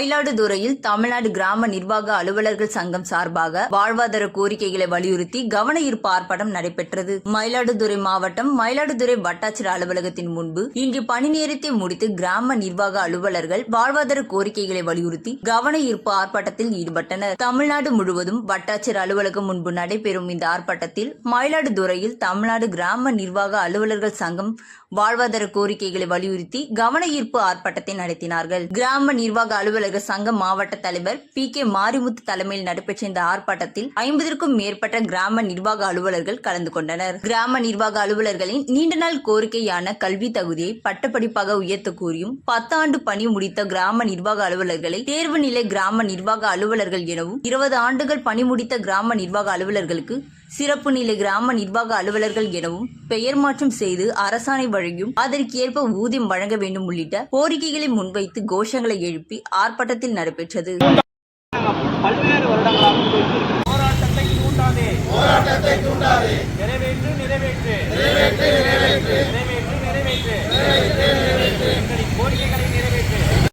மயிலாடுதுறையில் தமிழ்நாடு கிராம நிர்வாக அலுவலர்கள் சங்கம் சார்பாக வாழ்வாதார கோரிக்கைகளை வலியுறுத்தி கவன ஈர்ப்பு ஆர்ப்பாட்டம் நடைபெற்றது. மயிலாடுதுறை மாவட்டம் மயிலாடுதுறை வட்டாட்சியர் அலுவலகத்தின் முன்பு இன்று பணி நேரத்தை முடித்து கிராம நிர்வாக அலுவலர்கள் வாழ்வாதார கோரிக்கைகளை வலியுறுத்தி கவன ஈர்ப்பு ஆர்ப்பாட்டத்தில் ஈடுபட்டனர். தமிழ்நாடு முழுவதும் வட்டாட்சியர் அலுவலகம் முன்பு நடைபெறும் இந்த ஆர்ப்பாட்டத்தில் மயிலாடுதுறையில் தமிழ்நாடு கிராம நிர்வாக அலுவலர்கள் சங்கம் வாழ்வாதார கோரிக்கைகளை வலியுறுத்தி கவன ஈர்ப்பு ஆர்ப்பாட்டத்தை நடத்தினார்கள். கிராம நிர்வாக அலுவலக சங்க மாவட்ட தலைவர் பி கே மாரிமுத்து தலைமையில் நடைபெற்ற இந்த ஆர்ப்பாட்டத்தில் ஐம்பதற்கும் மேற்பட்ட கிராம நிர்வாக அலுவலர்கள் கலந்து கொண்டனர். கிராம நிர்வாக அலுவலர்களின் நீண்ட நாள் கோரிக்கையான கல்வி தகுதியை பட்டப்படிப்பாக உயர்த்த கூறியும் பத்தாண்டு பணி முடித்த கிராம நிர்வாக அலுவலர்களை தேர்வு நிலை கிராம நிர்வாக அலுவலர்கள் எனவும் இருபது ஆண்டுகள் பணி முடித்த கிராம நிர்வாக அலுவலர்களுக்கு சிறப்பு நிலை கிராம நிர்வாக அலுவலர்கள் எனவும் பெயர் மாற்றம் செய்து அரசாணை வழங்கியும் அதற்கேற்ப ஊதியம் வழங்க வேண்டும் உள்ளிட்ட கோரிக்கைகளை முன்வைத்து கோஷங்களை எழுப்பி ஆர்ப்பாட்டத்தில் நடைபெற்றது. போராட்டத்தை தூண்டாதே. நிறைவேற்று நிறைவேற்று.